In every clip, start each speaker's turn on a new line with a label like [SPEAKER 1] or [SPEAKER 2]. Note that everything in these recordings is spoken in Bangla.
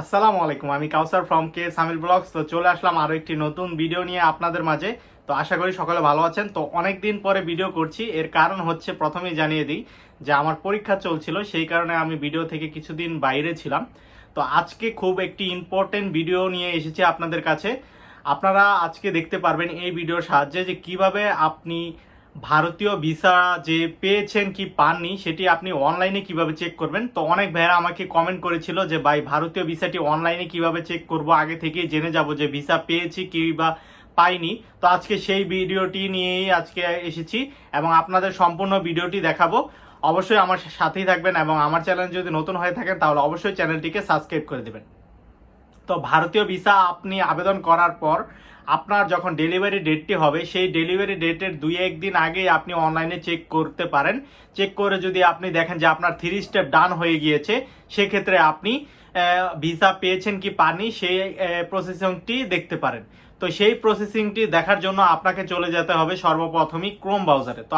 [SPEAKER 1] আসসালামু আলাইকুম, আমি কাউসার ফ্রম কে সামিল ব্লগস। তো চলে আসলাম আরও একটি নতুন ভিডিও নিয়ে আপনাদের মাঝে। তো আশা করি সকলে ভালো আছেন। তো অনেক দিন পরে ভিডিও করছি। এর কারণ হচ্ছে প্রথমেই জানিয়ে দিই যে আমার পরীক্ষা চলছিল, সেই কারণে আমি ভিডিও থেকে কিছুদিন বাইরে ছিলাম। তো আজকে খুব একটি ইম্পর্টেন্ট ভিডিও নিয়ে এসেছি আপনাদের কাছে। আপনারা আজকে দেখতে পারবেন এই ভিডিওর সাহায্যে যে কীভাবে আপনি ভারতীয় ভিসা যে পেয়েছেন কি পাননি, সেটি আপনি অনলাইনে কীভাবে চেক করবেন? তো অনেক ভাইয়েরা আমাকে কমেন্ট করেছিল যে, ভাই, ভারতীয় ভিসাটি অনলাইনে কীভাবে চেক করব? আগে থেকেই জেনে যাব যে ভিসা পেয়েছি কি বা পাইনি। তো আজকে সেই ভিডিওটি নিয়েই আজকে এসেছি এবং আপনাদের সম্পূর্ণ ভিডিওটি দেখাবো। অবশ্যই আমার সাথেই থাকবেন এবং আমার চ্যানেল যদি নতুন হয়ে থাকেন, তাহলে অবশ্যই চ্যানেলটিকে সাবস্ক্রাইব করে দেবেন। তো ভারতীয় ভিসা আপনি আবেদন করার পর আপনার যখন ডেলিভারি ডেটটি হবে, সেই ডেলিভারি ডেটের দুই একদিন আগে আপনি অনলাইনে চেক করতে পারেন। চেক করে যদি আপনি দেখেন যে আপনার থ্রি স্টেপ ডান হয়ে গিয়েছে, সেক্ষেত্রে আপনি ভিসা পেয়েছেন কি পাননি, সেই প্রসেসিংটি দেখতে পারেন। তো সেই প্রসেসিংটি দেখার জন্য আপনাকে চলে যেতে হবে সর্বপ্রথমই ক্রোম ব্রাউজারে তো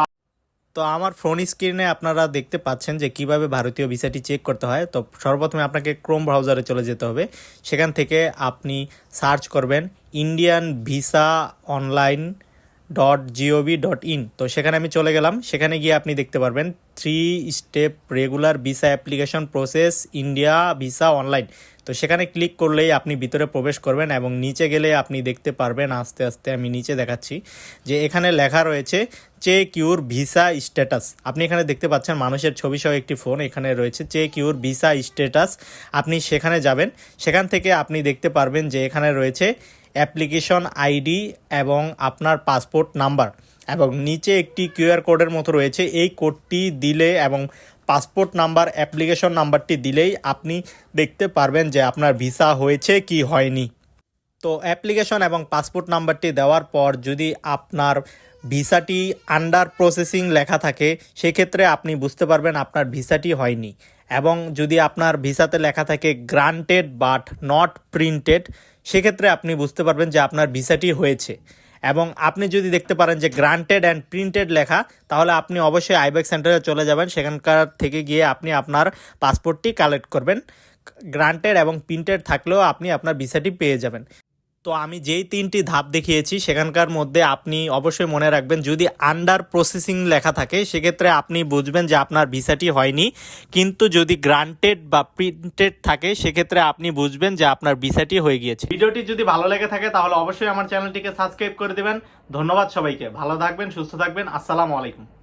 [SPEAKER 1] তো আমার ফোন স্ক্রিনে আপনারা দেখতে পাচ্ছেন যে কীভাবে ভারতীয় ভিসাটি চেক করতে হয়। তো সর্বপ্রথমে আপনাকে ক্রোম ব্রাউজারে চলে যেতে হবে। সেখান থেকে আপনি সার্চ করবেন Indian visa online dot gov dot in তো সেখানে আমি চলে গেলাম। সেখানে গিয়ে আপনি দেখতে পারবেন three step regular visa application process India visa online তো সেখানে ক্লিক করলেই আপনি ভিতরে প্রবেশ করবেন এবং নিচে গেলে আপনি দেখতে পারবেন আস্তে আস্তে আমি নিচে দেখাচ্ছি যে এখানে লেখা রয়েছে চে কিউর ভিসা স্ট্যাটাস আপনি এখানে দেখতে পাচ্ছেন মানুষের ছবি সহ একটি ফোন এখানে রয়েছে চে কিউর ভিসা স্ট্যাটাস আপনি সেখানে যাবেন, সেখান থেকে আপনি দেখতে পারবেন যে এখানে রয়েছে অ্যাপ্লিকেশন আইডি এবং আপনার পাসপোর্ট নাম্বার এবং নিচে একটি কিউআর কোডের মতো রয়েছে। এই কোডটি দিলে এবং পাসপোর্ট নাম্বার, অ্যাপ্লিকেশন নাম্বারটি দিলেই আপনি দেখতে পারবেন যে আপনার ভিসা হয়েছে কি হয়নি। তো অ্যাপ্লিকেশন এবং পাসপোর্ট নাম্বারটি দেওয়ার পর যদি আপনার ভিসাটি আন্ডার প্রসেসিং লেখা থাকে, সেক্ষেত্রে আপনি বুঝতে পারবেন আপনার ভিসাটি হয়নি। এবং যদি আপনার ভিসাতে লেখা থাকে গ্রান্টেড বাট নট প্রিন্টেড সেক্ষেত্রে আপনি বুঝতে পারবেন যে আপনার ভিসাটি হয়েছে। এবং আপনি যদি দেখতে পারেন যে গ্রান্টেড অ্যান্ড প্রিন্টেড লেখা, তাহলে আপনি অবশ্যই আইব্যাক সেন্টারে চলে যাবেন। সেখানকার থেকে গিয়ে আপনি আপনার পাসপোর্টটি কালেক্ট করবেন। গ্রান্টেড এবং প্রিন্টেড থাকলেও আপনি আপনার ভিসাটি পেয়ে যাবেন। তো আমি যেই তিনটি ধাপ দেখিয়েছি, সেখানকার মধ্যে আপনি অবশ্যই মনে রাখবেন, যদি আন্ডার প্রসেসিং লেখা থাকে, সেক্ষেত্রে আপনি বুঝবেন যে আপনার ভিসাটি হয়নি। কিন্তু যদি গ্রান্টেড বা প্রিন্টেড থাকে, সেক্ষেত্রে আপনি বুঝবেন যে আপনার ভিসাটি হয়ে গিয়েছে। ভিডিওটি যদি ভালো লেগে থাকে, তাহলে অবশ্যই আমার চ্যানেলটিকে সাবস্ক্রাইব করে দেবেন। ধন্যবাদ সবাইকে। ভালো থাকবেন, সুস্থ থাকবেন। আসসালামু আলাইকুম।